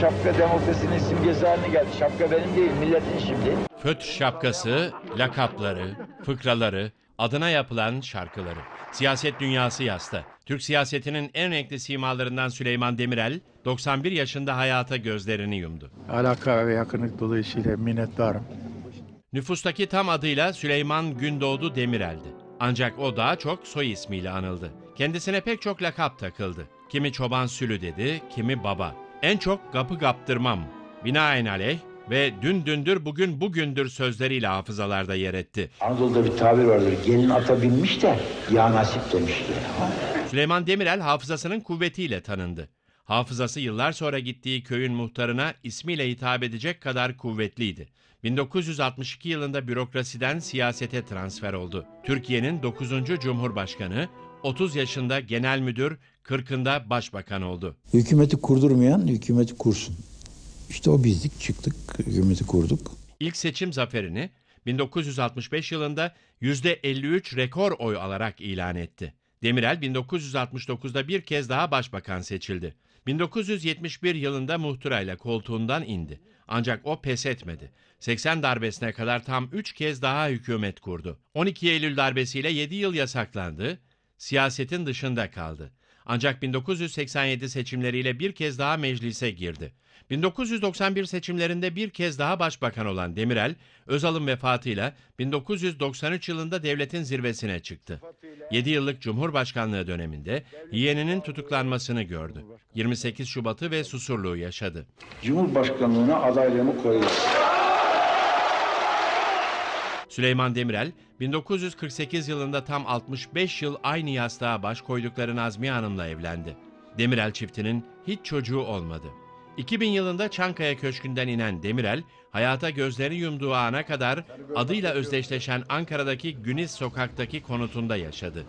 Şapka demokrasinin simgesi haline geldi. Şapka benim değil, milletin şimdi. Föt şapkası, lakapları, fıkraları, adına yapılan şarkıları. Siyaset dünyası yasta. Türk siyasetinin en renkli simalarından Süleyman Demirel, 91 yaşında hayata gözlerini yumdu. alaka ve yakınlık dolayısıyla minnettarım. Nüfustaki tam adıyla Süleyman Gündoğdu Demirel'di. Ancak o daha çok soy ismiyle anıldı. Kendisine pek çok lakap takıldı. Kimi çoban sülü dedi, kimi baba. En çok kapı kaptırmam, binaenaleyh ve dün dündür bugün bugündür sözleriyle hafızalarda yer etti. Anadolu'da bir tabir vardır. Gelin ata binmiş de ya nasip demişti. Süleyman Demirel hafızasının kuvvetiyle tanındı. Hafızası yıllar sonra gittiği köyün muhtarına ismiyle hitap edecek kadar kuvvetliydi. 1962 yılında bürokrasiden siyasete transfer oldu. Türkiye'nin 9. Cumhurbaşkanı, 30 yaşında genel müdür, 40'ında başbakan oldu. Hükümeti kurdurmayan hükümeti kursun. İşte o bizdik çıktık hükümeti kurduk. İlk seçim zaferini 1965 yılında %53 rekor oy alarak ilan etti. Demirel 1969'da bir kez daha başbakan seçildi. 1971 yılında muhtırayla koltuğundan indi. Ancak o pes etmedi. 80 darbesine kadar tam 3 kez daha hükümet kurdu. 12 Eylül darbesiyle 7 yıl yasaklandı, siyasetin dışında kaldı. Ancak 1987 seçimleriyle bir kez daha meclise girdi. 1991 seçimlerinde bir kez daha başbakan olan Demirel, Özal'ın vefatıyla 1993 yılında devletin zirvesine çıktı. 7 yıllık Cumhurbaşkanlığı döneminde yeğeninin tutuklanmasını gördü. 28 Şubat'ı ve Susurluğu yaşadı. Cumhurbaşkanlığına adaylığımı koyuyorum. Süleyman Demirel, 1948 yılında tam 65 yıl aynı yastığa baş koydukları Nazmiye Hanım'la evlendi. Demirel çiftinin hiç çocuğu olmadı. 2000 yılında Çankaya Köşkü'nden inen Demirel, hayata gözlerini yumduğu ana kadar adıyla özdeşleşen Ankara'daki Güniz Sokak'taki konutunda yaşadı.